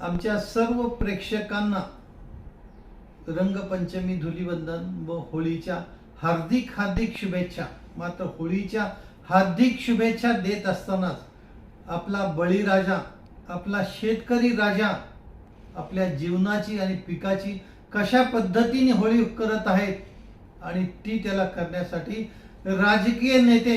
आमच्या सर्व प्रेक्षकांना रंगपंचमी धुलीवंदन व होळीच्या हार्दिक हार्दिक शुभेच्छा. मात्र होळीच्या हार्दिक शुभेच्छा देत असतानाच आपला बळीराजा आपला शेतकरी राजा आपल्या जीवनाची आणि पिकाची कशा पद्धतीने होळी करत आहेत आणि ती त्याला करण्यासाठी राजकीय नेते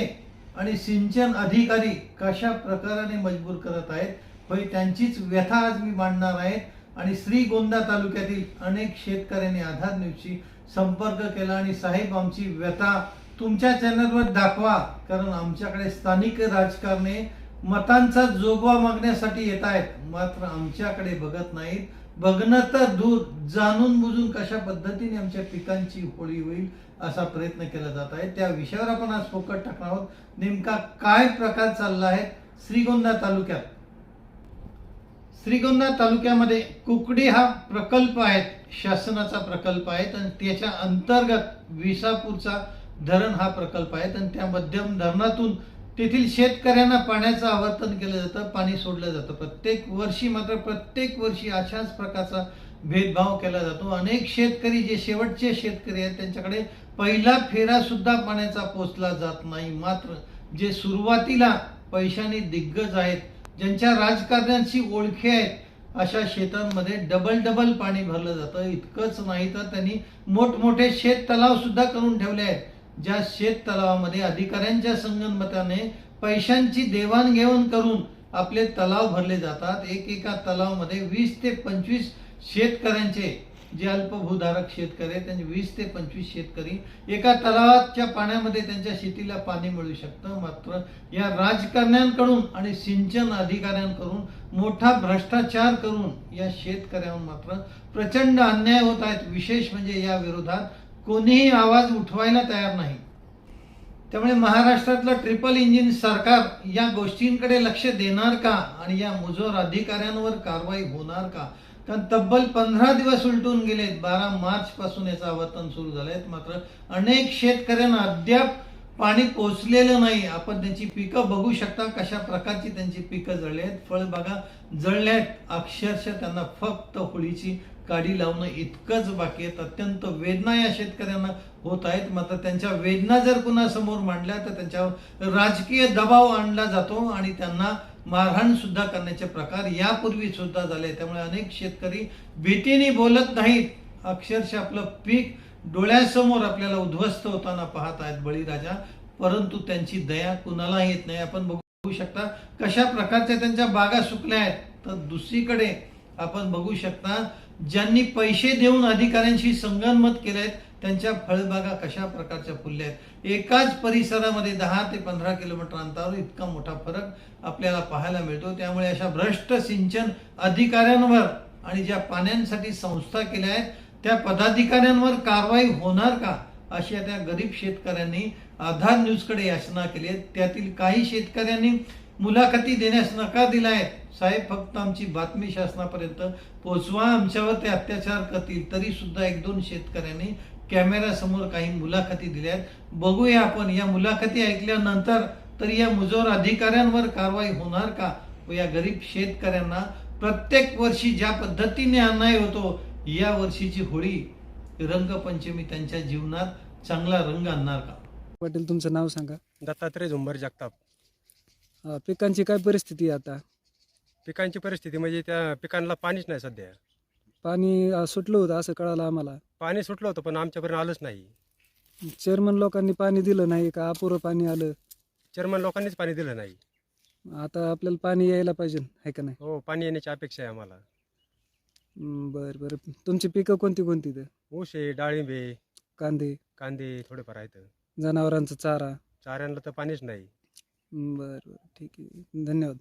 आणि सिंचन अधिकारी कशा प्रकाराने मजबूर करत आहेत होय त्यांचीच व्यथा आज मी मांडणार आहे. आणि श्रीगोंदा तालुक्यातील अनेक शेतकऱ्यांनी आधार न्यूजशी संपर्क केला आणि साहेब आमची व्यथा तुमच्या चॅनलवर दाखवा कारण आमच्याकडे स्थानिक राजकारणे मतांचा जोगवा मागण्यासाठी येत आहेत. मात्र आमच्याकडे बघत नाहीत. बघणं तर दूर जाणून बुजून कशा पद्धतीने आमच्या पिकांची होळी होईल असा प्रयत्न केला जात आहे. त्या विषयावर आपण आज फोकट टाकणार आहोत. नेमका काय प्रकार चालला आहे श्रीगोंदा तालुक्यात? श्रीगोंदा तालुक्यामध्ये कुकडी हा प्रकल्प आहे शासनाचा प्रकल्प आहे आणि त्याच्या अंतर्गत विसापूरचा धरण हा प्रकल्प आहे आणि त्या मध्यम धरणातून तेथील शेतकऱ्यांना पाण्याचं आवर्तन केलं जातं पाणी सोडलं जातं. प्रत्येक वर्षी मात्र प्रत्येक वर्षी अशाच प्रकारचा भेदभाव केला जातो. अनेक शेतकरी जे शेवटचे शेतकरी आहेत त्यांच्याकडे पहिला फेरा सुद्धा पाण्याचा पोचला जात नाही. मात्र जे सुरुवातीला पैशाने दिग्गज आहेत ज्यांच्या राजकारण्यांची ओळखी आहेत अशा शेतांमध्ये डबल डबल पाणी भरलं जातं. इतकंच नाही तर त्यांनी मोठमोठे शेत तलाव सुद्धा करून ठेवले आहेत. ज्या शेत तलावामध्ये अधिकाऱ्यांच्या संगणमताने पैशांची देवाणघेवाण करून आपले तलाव भरले जातात. एक एका तलावामध्ये वीस ते पंचवीस शेतकऱ्यांचे जे अल्पभूधारक शेतकरी आहेत त्यांचे वीस ते पंचवीस शेतकरी एका तलावाच्या पाण्यामध्ये त्यांच्या शेतीला पाणी मिळू शकतं. मात्र या राजकारण्यांकडून आणि सिंचन अधिकाऱ्यांकडून मोठा भ्रष्टाचार करून या शेतकऱ्यांवर मात्र प्रचंड अन्याय होत आहेत. विशेष म्हणजे या विरोधात कोणीही आवाज उठवायला तयार नाही. त्यामुळे महाराष्ट्रातलं ट्रिपल इंजिन सरकार या गोष्टींकडे लक्ष देणार का? आणि या मुजोर अधिकाऱ्यांवर कारवाई होणार का? कारण तब्बल पंधरा दिवस उलटून गेलेत. बारा मार्च पासून याचं आवर्तन सुरू झालंय. मात्र अनेक शेतकऱ्यांना अद्याप पाणी पोचलेलं नाही. आपण त्यांची पिकं बघू शकता कशा प्रकारची त्यांची पिकं जळली आहेत फळबागा जळल्या आहेत अक्षरशः त्यांना फक्त होळीची काडी लावणं इतकंच बाकी आहेत. अत्यंत वेदना या शेतकऱ्यांना होत आहेत. मात्र त्यांच्या वेदना जर कुणासमोर मांडल्या तर त्यांच्यावर राजकीय दबाव आणला जातो आणि त्यांना मारहाण सुद्धा करण्याचे प्रकार यापूर्वी सुद्धा झाले. त्यामुळे अनेक शेतकरी भीतीने बोलत नाहीत. अक्षरशः आपलं पीक डोळ्यासमोर आपल्याला उद्ध्वस्त होताना पाहत आहेत बळीराजा. परंतु त्यांची दया कुणाला येत नाही. आपण बघू शकता कशा प्रकारच्या त्यांच्या बागा सुकल्या आहेत. तर दुसरीकडे आपण बघू शकता ज्यांनी पैसे देऊन अधिकाऱ्यांशी संगनमत केले आहेत त्यांच्या फळबागा कशा प्रकारच्या फुलल्या आहेत? एकाच परिसरामध्ये दहा ते पंधरा किलोमीटर अंतरावर इतका मोठा फरक आपल्याला पाहायला मिळतो. त्यामुळे अशा भ्रष्ट सिंचन अधिकाऱ्यांवर आणि ज्या पाण्यांसाठी संस्था केल्या आहेत त्या पदाधिकाऱ्यांवर कारवाई होणार का? अशा त्या गरीब शेतकऱ्यांनी आधार न्यूजकडे याचना केली आहे त्यातील काही शेतकऱ्यांनी मुलाखती देण्यास नकार दिला आहे. साहेब फक्त आमची बातमी शासनापर्यंत पोचवा. आमच्यावर ते अत्याचार करतील. तरी सुद्धा एक दोन शेतकऱ्यांनी कॅमेऱ्यासमोर काही मुलाखती दिल्या आहेत बघूया आपण या मुलाखती ऐकल्यानंतर तरी या मुजोर अधिकाऱ्यांवर कारवाई होणार का? व या गरीब शेतकऱ्यांना प्रत्येक वर्षी ज्या पद्धतीने अन्याय होतो या वर्षीची होळी रंगपंचमी त्यांच्या जीवनात चांगला रंग आणणार का? पाटील तुमचं नाव सांगा. दत्तात्रय झुंबर जगताप. अं, पिकांची काय परिस्थिती आहे आता? पिकांची परिस्थिती म्हणजे त्या पिकांना पाणीच नाही सध्या. पाणी अं, सुटलं होतं असं कळालं आम्हाला. पाणी सुटलं होतं पण आमच्यापर्यंत आलंच नाही. चेअरमन लोकांनी पाणी दिलं नाही का? अपुरं पाणी आलं. चेअरमन लोकांनीच पाणी दिलं नाही. आता आपल्याला पाणी यायला पाहिजे आहे का नाही? हो पाणी येण्याची अपेक्षा आहे आम्हाला. हं, बरं बरं. तुमची पिकं कोणती कोणती तर ऊस आहे डाळिंबे कांदे. कांदे थोडेफार आहेत. जनावरांचा चारा. चाऱ्यांना तर पाणीच नाही. हं, बरं बरं. ठीक आहे. धन्यवाद.